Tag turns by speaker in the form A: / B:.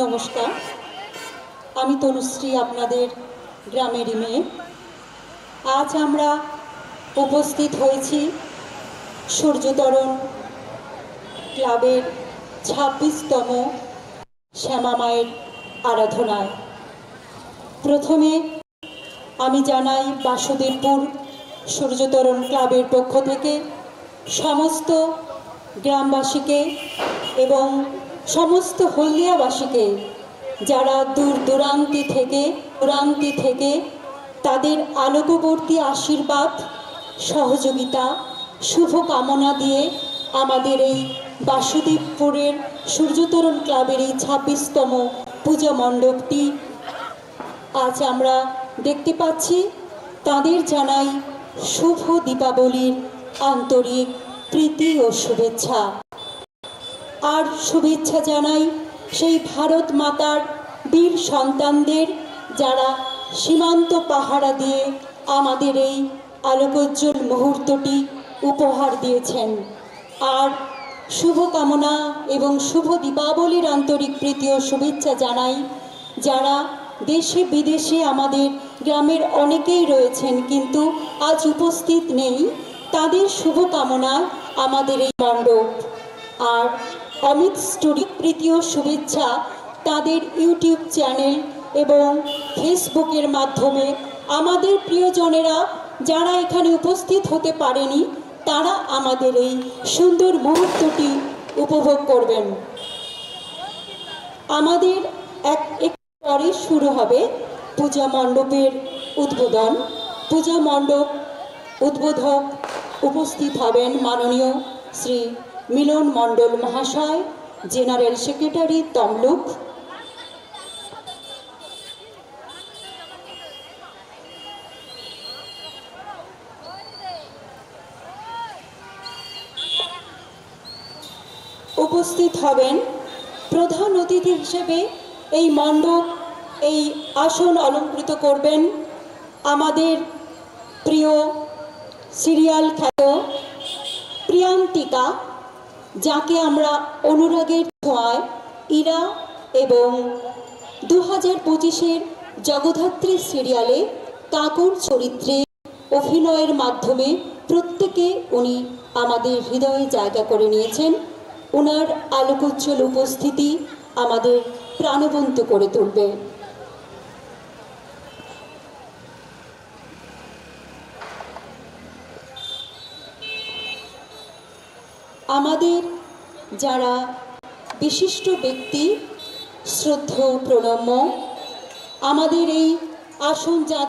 A: নমস্কার। আমি তনুশ্রী, আপনাদের গ্রামেরই মেয়ে। আজ আমরা উপস্থিত হয়েছি সূর্যতরণ ক্লাবের ছাব্বিশতম শ্যামা মায়ের আরাধনায়। প্রথমে আমি জানাই বাসুদেবপুর সূর্যতরণ ক্লাবের পক্ষ থেকে সমস্ত গ্রামবাসীকে এবং সমস্ত হলদিয়াবাসীকে যারা দূর দূরান্তি থেকে দূরান্তি থেকে তাদের আলোকবর্তী আশীর্বাদ, সহযোগিতা শুভ কামনা দিয়ে আমাদের এই বাসুদেবপুরের সূর্যতরণ ক্লাবের এই ছাব্বিশতম পূজা মণ্ডপটি আজ আমরা দেখতে পাচ্ছি। তাদের জানাই শুভ দীপাবলির আন্তরিক প্রীতি ও শুভেচ্ছা। আর শুভেচ্ছা জানাই সেই ভারত মাতার বীর সন্তানদের, যারা সীমান্ত পাহারা দিয়ে আমাদের এই আলোকোজ্জ্বল মুহূর্তটি উপহার দিয়েছেন। আর শুভকামনা এবং শুভ দীপাবলির আন্তরিক প্রীতি ও শুভেচ্ছা জানাই যারা দেশে বিদেশে আমাদের গ্রামের অনেকেই রয়েছেন, কিন্তু আজ উপস্থিত নেই, তাদের শুভকামনায় আমাদের এই মণ্ডপ। আর অমিত স্টুডিও প্রীতি শুভেচ্ছা তাদের ইউটিউব চ্যানেল এবং ফেসবুকের মাধ্যমে। আমাদের প্রিয়জনেরা যারা এখানে উপস্থিত হতে পারেনি, তারা আমাদের এই সুন্দর মুহূর্তটি উপভোগ করবেন। আমাদের এক একটু পরে শুরু হবে পূজা মণ্ডপের উদ্বোধন। পূজা মণ্ডপ উদ্বোধক উপস্থিত হবেন মাননীয় শ্রী মিলন মণ্ডল মহাশয়, জেনারেল সেক্রেটারি তমলুক। উপস্থিত হবেন প্রধান অতিথি হিসেবে এই মণ্ডপ, এই আসন অলঙ্কৃত করবেন আমাদের প্রিয় সিরিয়াল খ্যাত প্রিয়ান্তিকা। যাকে আমরা অনুরাগের ছোঁয়ায় ইরা এবং দু হাজার পঁচিশের জগধাত্রী সিরিয়ালে কাকুর চরিত্রে অভিনয়ের মাধ্যমে প্রত্যেকে উনি আমাদের হৃদয়ে জায়গা করে নিয়েছেন। ওনার আলোকোজ্জ্বল উপস্থিতি আমাদের প্রাণবন্ত করে তুলবে। আমাদের যারা বিশিষ্ট ব্যক্তি শ্রদ্ধ প্রণম্য আমাদের এই আসন যা